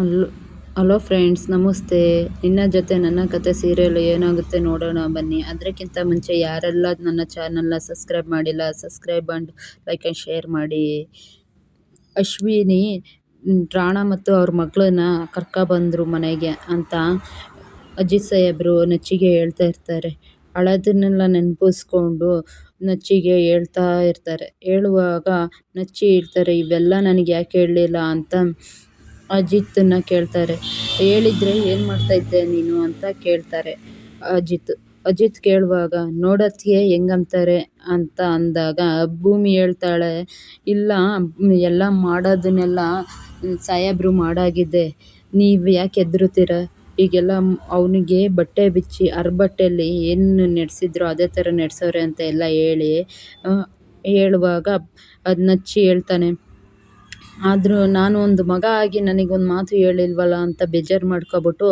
Hello hello friends, ನಮಸ್ತೆ. ನಿನ್ನ ಜೊತೆ ನನ್ನ ಕತೆ ಸೀರಿಯಲ್ ಏನಾಗುತ್ತೆ ನೋಡೋಣ ಬನ್ನಿ. ಅದಕ್ಕಿಂತ ಮುಂಚೆ ಯಾರೆಲ್ಲ ನನ್ನ ಚಾನಲ್ನ ಸಬ್ಸ್ಕ್ರೈಬ್ ಮಾಡಿಲ್ಲ, subscribe and like and share ಮಾಡಿ. ಅಶ್ವಿನಿ, ರಾಣ ಮತ್ತು ಅವ್ರ ಮಗಳನ್ನ ಕರ್ಕೊಬಂದರು ಮನೆಗೆ ಅಂತ ಅಜಿತ್ ಸಾಹೇಬರು ನೆಚ್ಚಿಗೆ ಹೇಳ್ತಾ ಇರ್ತಾರೆ. ಹಳದನ್ನೆಲ್ಲ ನೆನಪಿಸ್ಕೊಂಡು ನಚ್ಚಿಗೆ ಹೇಳ್ತಾ ಇರ್ತಾರೆ. ಹೇಳುವಾಗ ನಚ್ಚಿ ಹೇಳ್ತಾರೆ, ಇವೆಲ್ಲ ನನಗೆ ಯಾಕೆ ಹೇಳಲಿಲ್ಲ ಅಂತ ಅಜಿತನ್ನ ಕೇಳ್ತಾರೆ. ಹೇಳಿದ್ರೆ ಏನು ಮಾಡ್ತಾಯಿದ್ದೆ ನೀನು ಅಂತ ಕೇಳ್ತಾರೆ ಅಜಿತ್. ಅಜಿತ್ ಕೇಳುವಾಗ, ನೋಡತ್ತಿಯ ಹೆಂಗಂತಾರೆ ಅಂತ ಅಂದಾಗ, ಭೂಮಿ ಹೇಳ್ತಾಳೆ, ಇಲ್ಲ, ಎಲ್ಲ ಮಾಡೋದನ್ನೆಲ್ಲ ಸಾಹೇಬ್ರು ಮಾಡಾಗಿದೆ. ನೀವು ಯಾಕೆ ಹೆದ್ರುತ್ತೀರ? ಈಗೆಲ್ಲ ಅವನಿಗೆ ಬಟ್ಟೆ ಬಿಚ್ಚಿ ಅರ್ಬಟ್ಟೆಯಲ್ಲಿ ಏನು ನಡೆಸಿದ್ರು ಅದೇ ಥರ ನಡೆಸೋರೆ ಅಂತ ಎಲ್ಲ ಹೇಳಿ ಹೇಳುವಾಗ ಅದು ನಚ್ಚಿ ಹೇಳ್ತಾನೆ. ಆದರೂ ನಾನು ಒಂದು ಮಗ ಆಗಿ ನನಗೊಂದು ಮಾತು ಹೇಳಿಲ್ವಲ್ಲ ಅಂತ ಬೇಜಾರು ಮಾಡ್ಕೊಬಿಟ್ಟು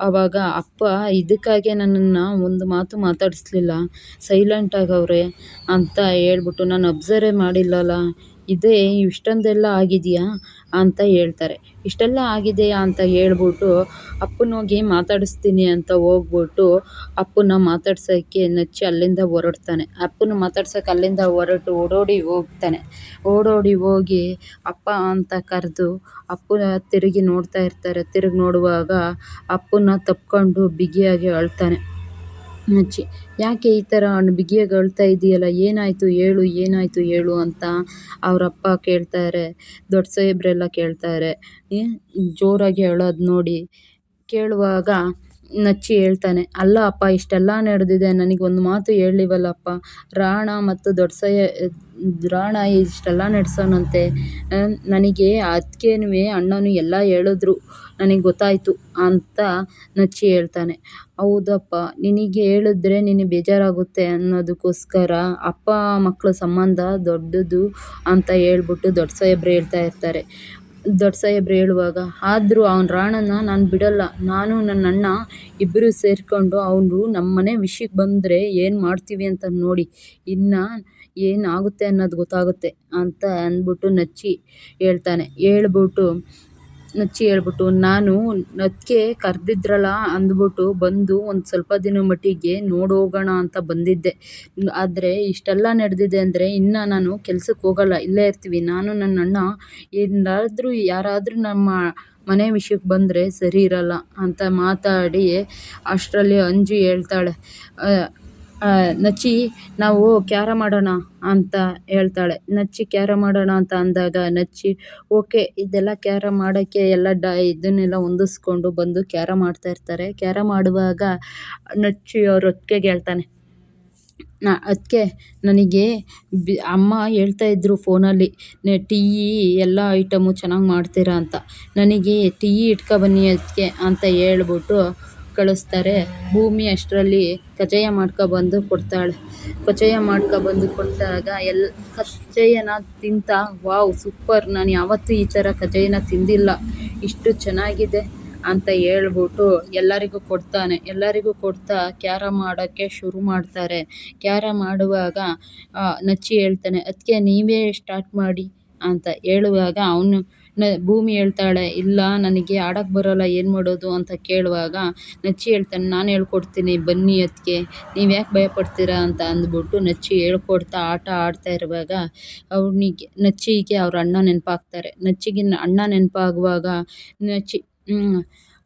ಆವಾಗ ಅಪ್ಪ ಇದಕ್ಕಾಗೆ ನನ್ನನ್ನು ಒಂದು ಮಾತು ಮಾತಾಡಿಸ್ಲಿಲ್ಲ ಸೈಲೆಂಟಾಗವ್ರೆ ಅಂತ ಹೇಳ್ಬಿಟ್ಟು ನಾನು ಅಬ್ಸರ್ವೇ ಮಾಡಿಲ್ಲಲ್ಲ ಇದೇ, ಇಷ್ಟೊಂದೆಲ್ಲ ಆಗಿದೆಯಾ ಅಂತ ಹೇಳ್ತಾರೆ. ಇಷ್ಟೆಲ್ಲ ಆಗಿದೆಯಾ ಅಂತ ಹೇಳ್ಬಿಟ್ಟು ಅಪ್ಪನ ಹೋಗಿ ಮಾತಾಡಿಸ್ತೀನಿ ಅಂತ ಹೋಗ್ಬಿಟ್ಟು ಅಪ್ಪನ ಮಾತಾಡ್ಸೋಕ್ಕೆ ನಚ್ಚಿ ಅಲ್ಲಿಂದ ಹೊರಡ್ತಾನೆ. ಅಪ್ಪನ ಮಾತಾಡ್ಸೋಕೆ ಅಲ್ಲಿಂದ ಹೊರಟು ಓಡೋಡಿ ಹೋಗ್ತಾನೆ. ಓಡೋಡಿ ಹೋಗಿ ಅಪ್ಪ ಅಂತ ಕರೆದು ಅಪ್ಪನ ತಿರುಗಿ ನೋಡ್ತಾ ಇರ್ತಾರೆ. ತಿರುಗಿ ನೋಡುವಾಗ ಅಪ್ಪನ ತಪ್ಕೊಂಡು ಬಿಗಿಯಾಗಿ ಅಳ್ತಾನೆ. ನಚ್ಚಿ ಯಾಕೆ ಈ ಥರ ಬಿಗಿಯಾಗಿ ಅಳ್ತಾ ಇದೆಯಲ್ಲ? ಏನಾಯಿತು? ಹೇಳು ಏನಾಯಿತು ಹೇಳು ಅಂತ ಅವರಪ್ಪ ಕೇಳ್ತಾರೆ. ದೊಡ್ಡ ಸಾಹೇಬ್ರೆಲ್ಲ ಕೇಳ್ತಾರೆ. ಜೋರಾಗಿ ಅಳೋದು ನೋಡಿ. ಕೇಳುವಾಗ ನಚ್ಚಿ ಹೇಳ್ತಾನೆ, ಅಲ್ಲ ಅಪ್ಪ, ಇಷ್ಟೆಲ್ಲ ನಡೆದಿದೆ ನನಗೊಂದು ಮಾತು ಹೇಳಿವಲ್ಲಪ್ಪ ರಾಣ ಮತ್ತು ದೊಡ್ಡಸಯ್ಯ ರಾಣ ಇಷ್ಟೆಲ್ಲ ನಡೆಸೋನಂತೆ ನನಗೆ ಅದ್ಕೇನು ಅಣ್ಣನೂ ಎಲ್ಲ ಹೇಳಿದ್ರು, ನನಗೆ ಗೊತ್ತಾಯಿತು ಅಂತ ನಚ್ಚಿ ಹೇಳ್ತಾನೆ. ಹೌದಪ್ಪ, ನಿನಗೆ ಹೇಳಿದ್ರೆ ನಿನಗೆ ಬೇಜಾರಾಗುತ್ತೆ ಅನ್ನೋದಕ್ಕೋಸ್ಕರ ಅಪ್ಪ ಮಕ್ಕಳ ಸಂಬಂಧ ದೊಡ್ಡದು ಅಂತ ಹೇಳ್ಬಿಟ್ಟು ದೊಡ್ಡ ಸಾಹೇಬ್ರು ಹೇಳ್ತಾ ಇರ್ತಾರೆ. ದೊಡ್ಡ ಸಾಹೇಬ್ರು ಹೇಳುವಾಗ, ಆದರೂ ಅವ್ನ ರಾಣನ ನಾನು ಬಿಡೋಲ್ಲ, ನಾನು ನನ್ನ ಅಣ್ಣ ಇಬ್ಬರು ಸೇರಿಕೊಂಡು ಅವನು ನಮ್ಮ ಮನೆ ವಿಷಯಕ್ಕೆ ಬಂದರೆ ಏನು ಮಾಡ್ತೀವಿ ಅಂತ ನೋಡಿ, ಇನ್ನು ಏನಾಗುತ್ತೆ ಅನ್ನೋದು ಗೊತ್ತಾಗುತ್ತೆ ಅಂತ ಅಂದ್ಬಿಟ್ಟು ನಚ್ಚಿ ಹೇಳ್ತಾನೆ. ಹೇಳ್ಬಿಟ್ಟು ನಚ್ಚಿ ಹೇಳ್ಬಿಟ್ಟು, ನಾನು ಅದಕ್ಕೆ ಕರೆದಿದ್ರಲ್ಲ ಅಂದ್ಬಿಟ್ಟು ಬಂದು ಒಂದು ಸ್ವಲ್ಪ ದಿನ ಮಟ್ಟಿಗೆ ನೋಡೋಗೋಣ ಅಂತ ಬಂದಿದ್ದೆ. ಆದರೆ ಇಷ್ಟೆಲ್ಲ ನಡೆದಿದೆ ಅಂದರೆ ಇನ್ನು ನಾನು ಕೆಲ್ಸಕ್ಕೆ ಹೋಗಲ್ಲ, ಇಲ್ಲೇ ಇರ್ತೀವಿ. ನಾನು ನನ್ನ ಅಣ್ಣ ಏನಾದರೂ ಯಾರಾದರೂ ನಮ್ಮ ಮನೆ ವಿಷಯಕ್ಕೆ ಬಂದರೆ ಸರಿ ಇರಲ್ಲ ಅಂತ ಮಾತಾಡಿ ಅಷ್ಟರಲ್ಲಿ ಅಂಜು ಹೇಳ್ತಾಳೆ. ನಚ್ಚಿ, ನಾವು ಕ್ಯಾರಮ್ ಮಾಡೋಣ ಅಂತ ಹೇಳ್ತಾಳೆ. ನಚ್ಚಿ ಕ್ಯಾರಮ್ ಮಾಡೋಣ ಅಂತ ಅಂದಾಗ ನಚ್ಚಿ, ಓಕೆ, ಇದೆಲ್ಲ ಕ್ಯಾರಮ್ ಮಾಡೋಕ್ಕೆ ಎಲ್ಲ ಡ, ಇದನ್ನೆಲ್ಲ ಹೊಂದಿಸ್ಕೊಂಡು ಬಂದು ಕ್ಯಾರಮ್ ಮಾಡ್ತಾ ಇರ್ತಾರೆ. ಕ್ಯಾರಮ್ ಮಾಡುವಾಗ ನಚ್ಚಿ ಅವ್ರ ಅತ್ತಿಗೆಗೆ ಹೇಳ್ತಾನೆ, ನಾ ಅದಕ್ಕೆ ನನಗೆ ಬಿ, ಅಮ್ಮ ಹೇಳ್ತಾ ಇದ್ರು ಫೋನಲ್ಲಿ ಟೀ, ಎಲ್ಲ ಐಟಮು ಚೆನ್ನಾಗಿ ಮಾಡ್ತೀರಾ ಅಂತ. ನನಗೆ ಟೀ ಇಟ್ಕೊ ಬನ್ನಿ ಅದಕ್ಕೆ ಅಂತ ಹೇಳ್ಬಿಟ್ಟು ಕಳಿಸ್ತಾರೆ. ಭೂಮಿ ಅಷ್ಟರಲ್ಲಿ ಕಜ್ಜಾಯ ಮಾಡ್ಕೊಬಂದು ಕೊಡ್ತಾಳೆ. ಕಜ್ಜಾಯ ಮಾಡ್ಕೊಬಂದು ಕೊಟ್ಟಾಗ ಎಲ್ಲ ಕಜ್ಜಾಯನ ತಿಂತಾ, ವಾವ್, ಸೂಪರ್, ನಾನು ಯಾವತ್ತೂ ಈ ಥರ ಕಜ್ಜಾಯನ ತಿಂದಿಲ್ಲ. ಇಷ್ಟು ಚೆನ್ನಾಗಿದೆ ಅಂತ ಹೇಳ್ಬಿಟ್ಟು ಎಲ್ಲರಿಗೂ ಕೊಡ್ತಾನೆ. ಎಲ್ಲರಿಗೂ ಕೊಡ್ತಾ ಕ್ಯಾರಮ್ ಮಾಡೋಕ್ಕೆ ಶುರು ಮಾಡ್ತಾರೆ. ಕ್ಯಾರಮ್ ಮಾಡುವಾಗ ನಚ್ಚಿ ಹೇಳ್ತಾನೆ ಅದಕ್ಕೆ ನೀವೇ ಸ್ಟಾರ್ಟ್ ಮಾಡಿ ಅಂತ ಹೇಳುವಾಗ ಅವನು ನ ಭೂಮಿ ಹೇಳ್ತಾಳೆ, ಇಲ್ಲ, ನನಗೆ ಆಡಕ್ಕೆ ಬರೋಲ್ಲ, ಏನು ಮಾಡೋದು? ಅಂತ ಕೇಳುವಾಗ ನಚ್ಚಿ ಹೇಳ್ತಾನೆ, ನಾನು ಹೇಳ್ಕೊಡ್ತೀನಿ, ಬನ್ನಿ ಅದಕ್ಕೆ ನೀವು ಯಾಕೆ ಭಯಪಡ್ತೀರಾ? ಅಂತ ಅಂದ್ಬಿಟ್ಟು ನಚ್ಚಿ ಹೇಳ್ಕೊಡ್ತಾ, ಆಟ ಆಡ್ತಾ ಇರುವಾಗ ಅವನಿಗೆ, ನಚ್ಚಿಗೆ ಅವ್ರ ಅಣ್ಣ ನೆನಪಾಗ್ತಾರೆ. ನಚ್ಚಿಗೆ ಅಣ್ಣ ನೆನಪಾಗುವಾಗ ನಚ್ಚಿ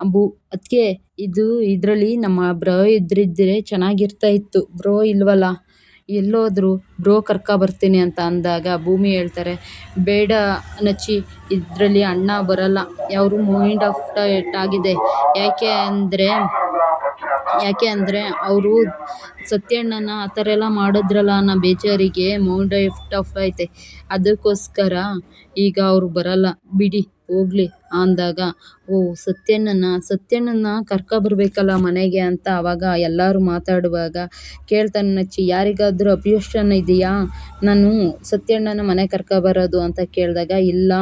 ಬು ಅದಕ್ಕೆ ಇದು ಇದರಲ್ಲಿ ನಮ್ಮ ಬ್ರೋ ಇದ್ರಿದ್ರೆ ಚೆನ್ನಾಗಿರ್ತಾ ಇತ್ತು. ಬ್ರೋ ಇಲ್ವಲ್ಲ? ಎಲ್ಲೋದ್ರು ಬ್ರೋ ಬರ್ತೀನಿ ಅಂತ ಅಂದಾಗ ಭೂಮಿ ಹೇಳ್ತಾರೆ, ಬೇಡ ನಚ್ಚಿ ಇದರಲ್ಲಿ ಅಣ್ಣ ಬರಲ್ಲ. ಅವರು ಮೈಂಡ್ ಆಫ್ ಆಗಿದೆ. ಯಾಕೆ ಅಂದರೆ ಯಾಕೆ ಅಂದರೆ ಅವರು ಸತ್ಯಣ್ಣನ ಆ ಥರ ಎಲ್ಲ ಮಾಡಿದ್ರಲ್ಲ ಅನ್ನೋ ಬೇಜಾರಿಗೆ ಮೌಂಡ್ ಆಫ್ ಐತೆ. ಅದಕ್ಕೋಸ್ಕರ ಈಗ ಅವರು ಬರಲ್ಲ. ಬಿಡಿ, ಹೋಗ್ಲಿ ಅಂದಾಗ ಓ, ಸತ್ಯಣ್ಣನ ಸತ್ಯಣ್ಣನ ಕರ್ಕೊಬರ್ಬೇಕಲ್ಲ ಮನೆಗೆ ಅಂತ ಆವಾಗ ಎಲ್ಲರೂ ಮಾತಾಡುವಾಗ ಕೇಳ್ತಾನೆ ನಚ್ಚಿ ಯಾರಿಗಾದರೂ ಅಬ್ಜೆಕ್ಷನ್ ಇದೆಯಾ? ನಾನು ಸತ್ಯಣ್ಣನ ಮನೆಗೆ ಕರ್ಕೊಬರೋದು ಅಂತ ಕೇಳಿದಾಗ, ಇಲ್ಲ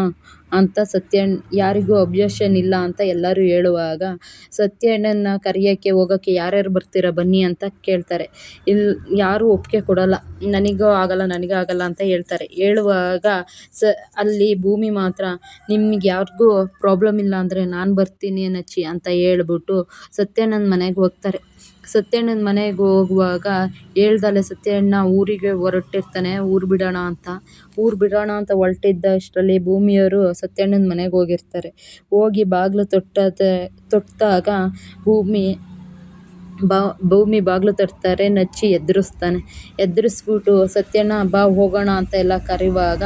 ಅಂತ ಸತ್ಯಣ್ಣ, ಯಾರಿಗೂ ಅಬ್ಜೆಕ್ಷನ್ ಇಲ್ಲ ಅಂತ ಎಲ್ಲರೂ ಹೇಳುವಾಗ, ಸತ್ಯಣ್ಣನ ಕರೆಯೋಕ್ಕೆ ಹೋಗೋಕ್ಕೆ ಯಾರ್ಯಾರು ಬರ್ತೀರಾ ಬನ್ನಿ ಅಂತ ಕೇಳ್ತಾರೆ. ಇಲ್ಲಿ ಯಾರೂ ಒಪ್ಪಿಗೆ ಕೊಡಲ್ಲ. ನನಗೂ ಆಗಲ್ಲ ನನಗೂ ಆಗಲ್ಲ ಅಂತ ಹೇಳ್ತಾರೆ. ಹೇಳುವಾಗ ಸ, ಅಲ್ಲಿ ಭೂಮಿ ಮಾತ್ರ ನಿಮ್ಗೆ ಯಾರಿಗೂ ಪ್ರಾಬ್ಲಮ್ ಇಲ್ಲ ಅಂದರೆ ನಾನು ಬರ್ತೀನಿ ನಚ್ಚಿ ಅಂತ ಹೇಳ್ಬಿಟ್ಟು ಸತ್ಯಣ್ಣನ ಮನೆಗೆ ಹೋಗ್ತಾರೆ. ಸತ್ಯಣ್ಣನ ಮನೆಗೆ ಹೋಗುವಾಗ ಹೇಳ್ದಲೆ, ಸತ್ಯಣ್ಣ, ಊರಿಗೆ ಹೊರಟಿರ್ತಾನೆ, ಊರು ಬಿಡೋಣ ಅಂತ. ಊರು ಬಿಡೋಣ ಅಂತ ಹೊರಟಿದ್ದಷ್ಟರಲ್ಲಿ ಭೂಮಿಯವರು ಸತ್ಯಣ್ಣನ ಮನೆಗೆ ಹೋಗಿರ್ತಾರೆ. ಹೋಗಿ ಬಾಗಿಲು ತೊಟ್ಟದ ತೊಟ್ಟಾಗ ಭೂಮಿ, ಬಾ, ಭೂಮಿ ಬಾಗಿಲು ತಟ್ತಾರೆ, ನಚ್ಚಿ ಎದುರಿಸ್ತಾನೆ. ಎದುರಿಸ್ಬಿಟ್ಟು, ಸತ್ಯಣ್ಣ, ಬಾ, ಹೋಗೋಣ ಅಂತ ಎಲ್ಲ ಕರೆಯುವಾಗ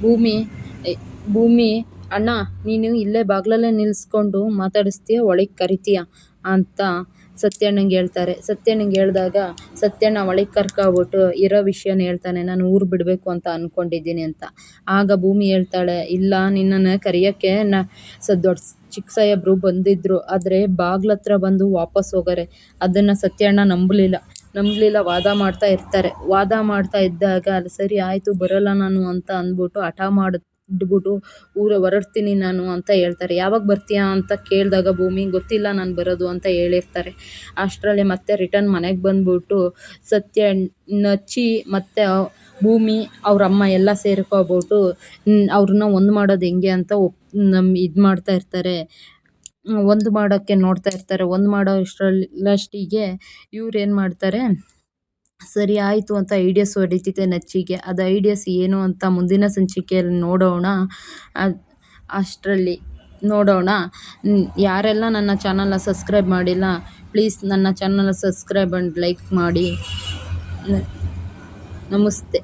ಭೂಮಿ ಭೂಮಿ ಅಣ್ಣ, ನೀನು ಇಲ್ಲೇ ಬಾಗ್ಲಲ್ಲೇ ನಿಲ್ಲಿಸ್ಕೊಂಡು ಮಾತಾಡಿಸ್ತೀಯ, ಒಳಗೆ ಕರಿತೀಯ ಅಂತ ಸತ್ಯಣ್ಣಂಗೆ ಹೇಳ್ತಾರೆ. ಸತ್ಯಣ್ಣಂಗೆ ಹೇಳಿದಾಗ, ಸತ್ಯಣ್ಣ, ಒಳಗೆ ಕರ್ಕೊಬಿಟ್ಟು ಇರೋ ವಿಷಯನ ಹೇಳ್ತಾನೆ, ನಾನು ಊರು ಬಿಡಬೇಕು ಅಂತ ಅಂದ್ಕೊಂಡಿದ್ದೀನಿ ಅಂತ. ಆಗ ಭೂಮಿ ಹೇಳ್ತಾಳೆ, ಇಲ್ಲ, ನಿನ್ನನ್ನು ಕರೆಯೋಕ್ಕೆ ನ ಸ, ದೊಡ್ಡ ಚಿಕ್ಕ ಸಾಹೇಬ್ರು ಬಂದಿದ್ದರು ಆದರೆ ಬಾಗ್ಲತ್ರ ಬಂದು ವಾಪಸ್ ಹೋಗಾರೆ, ಅದನ್ನು ಸತ್ಯಣ್ಣ ನಂಬಲಿಲ್ಲ. ನಂಬಲಿಲ್ಲ, ವಾದ ಮಾಡ್ತಾ ಇರ್ತಾರೆ. ವಾದ ಮಾಡ್ತಾ ಇದ್ದಾಗ, ಅಲ್ಲಿ, ಸರಿ, ಆಯಿತು, ಬರೋಲ್ಲ ನಾನು ಅಂತ ಅಂದ್ಬಿಟ್ಟು ಹಠ ಮಾಡಿಬಿಟ್ಟು ಊರ ಹೊರಡ್ತೀನಿ ನಾನು ಅಂತ ಹೇಳ್ತಾರೆ. ಯಾವಾಗ ಬರ್ತೀಯಾ ಅಂತ ಕೇಳಿದಾಗ, ಭೂಮಿ ಗೊತ್ತಿಲ್ಲ ನಾನು ಬರೋದು ಅಂತ ಹೇಳಿರ್ತಾರೆ. ಅಷ್ಟರಲ್ಲಿ ಮತ್ತೆ ರಿಟರ್ನ್ ಮನೆಗೆ ಬಂದ್ಬಿಟ್ಟು ಸತ್ಯ, ನಚ್ಚಿ ಮತ್ತು ಭೂಮಿ, ಅವ್ರ ಅಮ್ಮ ಎಲ್ಲ ಸೇರ್ಕೊಬಿಟ್ಟು ಅವ್ರನ್ನ ಒಂದು ಮಾಡೋದು ಹೆಂಗೆ ಅಂತ ಒಪ್ ನಮ್ಮ ಇದು ಮಾಡ್ತಾ ಇರ್ತಾರೆ. ಒಂದು ಮಾಡೋಕ್ಕೆ ನೋಡ್ತಾ ಇರ್ತಾರೆ. ಒಂದು ಮಾಡೋ ಅಷ್ಟರಲ್ಲಿ ಲಾಸ್ಟಿಗೆ ಇವ್ರು ಏನು ಮಾಡ್ತಾರೆ ಸರಿ ಆಯಿತು ಅಂತ ಐಡಿಯಾಸ್ ಹೊಡಿತಿದೆ ನಚ್ಚಿಗೆ. ಅದು ಐಡಿಯಾಸ್ ಏನು ಅಂತ ಮುಂದಿನ ಸಂಚಿಕೆಯಲ್ಲಿ ನೋಡೋಣ. ಅಷ್ಟರಲ್ಲಿ ನೋಡೋಣ. ಯಾರೆಲ್ಲ ನನ್ನ ಚಾನಲ್ನ ಸಬ್ಸ್ಕ್ರೈಬ್ ಮಾಡಿಲ್ಲ, ಪ್ಲೀಸ್ ನನ್ನ ಚಾನಲ್ನ ಸಬ್ಸ್ಕ್ರೈಬ್ ಆ್ಯಂಡ್ ಲೈಕ್ ಮಾಡಿ. ನಮಸ್ತೆ.